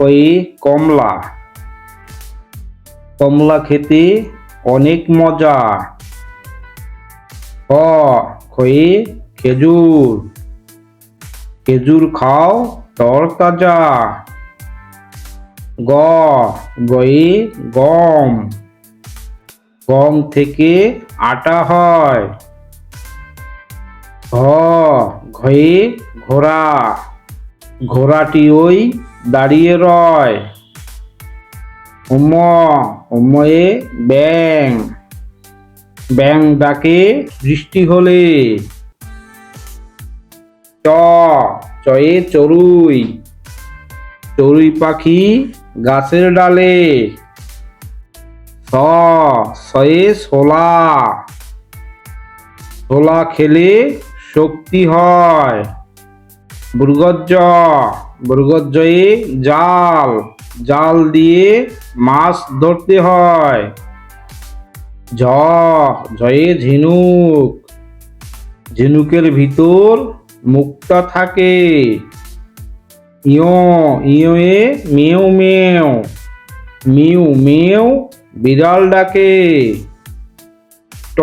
কয়ে কমলা। কমলা খেতে অনেক মজা। খ খয়ে খেজুর। খেজুর খাও তরতাজা গ গয়ে গম। গম থেকে আটা হয়। ঘ ঘয়ে ঘোড়া। ঘোড়াটি ওই দাঁড়িয়ে রয়। উম উময়ে ব্যাং। ব্যাং ডাকে বৃষ্টি হলে। চ, চয়ে চড়ুই। চড়ুই পাখি গাছের ডালে। স, সয়ে শোলা ছোলা খেলে শক্তি হয়। বৃগজ্জ বৃগজ্জয়ে জাল জাল দিয়ে মাছ ধরতে হয়। ঝ ঝয়ে ঝিনুক। ঝিনুকের ভিতর মুক্তা থাকে। ইয় ইয়ে মেউ মেও মিউ মেও বিড়াল ডাকে। ট,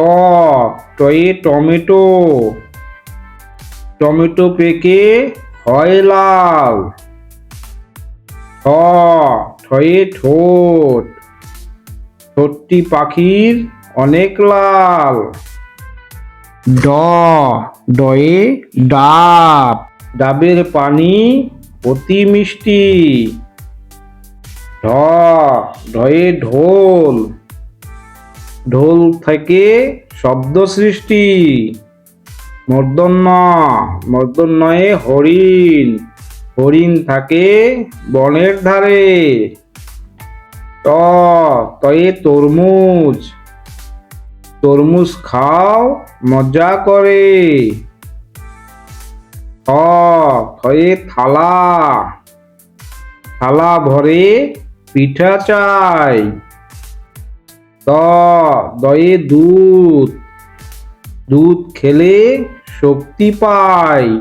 টয়ে টমেটো। টমেটো পেকে হয় লাল ঠ, ঠয়ে ঠোঁট। ঠোঁটটি পাখির অনেক লাল। ড, ডয়ে ডাব। ডাবের পানি অতি মিষ্টি। ঢ, ঢয়ে ঢোল। ঢোল থেকে শব্দ সৃষ্টি। মূর্ধন্য মূর্ধন্যয়ে হরিণ হরিণ থাকে বনের ধারে। ত, তয়ে তরমুজ তরমুজ খাও, মজা করে। থয়ে থালা থালা ভরে পিঠা চাই। দ দয়ে দুধ দুধ খেলে শক্তি পায়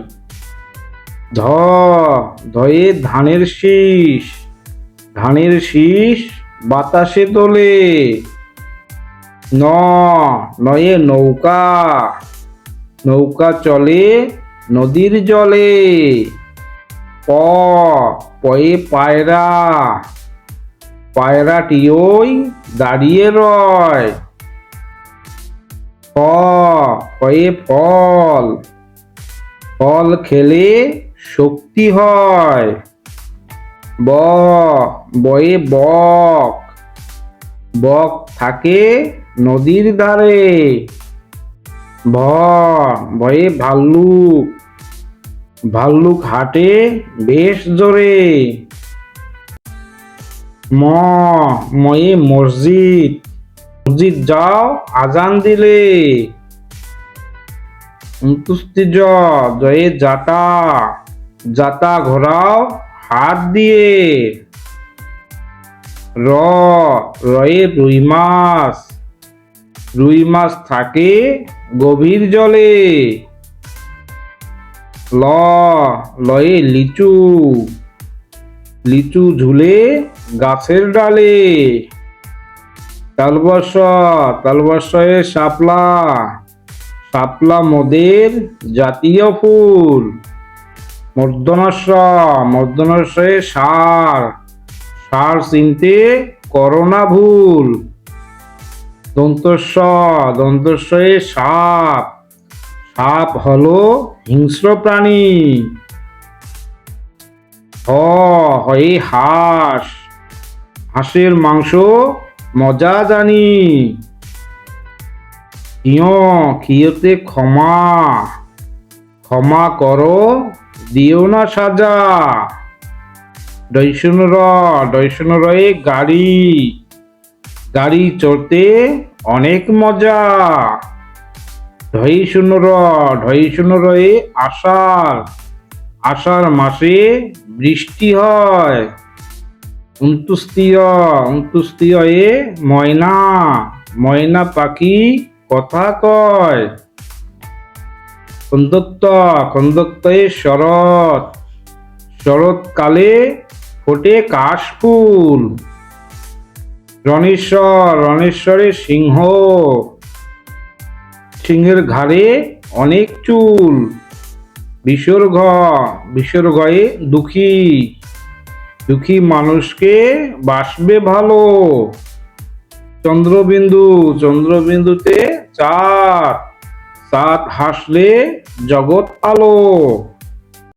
ধ, ধয়ে ধানের শীষ। ধানের শীষ বাতাসে তোলে। ন, নয়ে নৌকা। নৌকা চলে নদীর জলে। প, পয়ে পায়রা। পায়রাটি ওই দাঁড়িয়ে রয়। ফ ফয়ে ফল। ফল খেলে শক্তি হয়। ব, বয়ে বক। বক থাকে নদীর ধারে। ভ ভয়ে ভাল্লুক। ভাল্লুক হাটে বেশ জোরে। ম, ময়ে মসজিদ। মসজিদ যাও আজান দিলে। জ জয়ে জাতা জাতা ঘোরাও, হাত দিয়ে। র, রয়ে রুই মাছ। রুই মাছ থাকে গভীর জলে। ল, লয়ে লিচু। লিচু ঝুলে গাছের ডালে। তালবর্ষ তালবর্ষয়ে শাপলা। শাপলা মদের জাতীয় ফুল। মর্দনস্য মর্দনস্যয়ে সার। সার চিনতে করোনা ভুল। দন্তস্ব দন্তস্বয়ে সাপ। সাপ হলো হিংস্র প্রাণী। হয়ে হাঁস। হাঁসের মাংস মজা জানি। ইয় খিয়তে ক্ষমা। ক্ষমা করো, দিও না সাজা। ডৈশন র, ডৈশন রয়ে গাড়ি। গাড়ি চড়তে অনেক মজা। ঢই শূন্য র ঢই রয়ে আষাঢ়। আষাঢ় মাসে বৃষ্টি হয়। উনতুস্তীয় উনতুস্তীয় এ ময়না। ময়না পাখি কথা কয়। খন্দত্ত এ শরৎ। শরৎকালে ফোটে কাশফুল। রণেশ্বর রণেশ্বরে সিংহ। সিংহের ঘাড়ে অনেক চুল। বিসর্গ বিসর্গয়ে দুঃখী। দুঃখী মানুষকে বাসবে ভালো। চন্দ্রবিন্দু চন্দ্রবিন্দুতে চার চাঁদ হাসলে জগৎ আলো।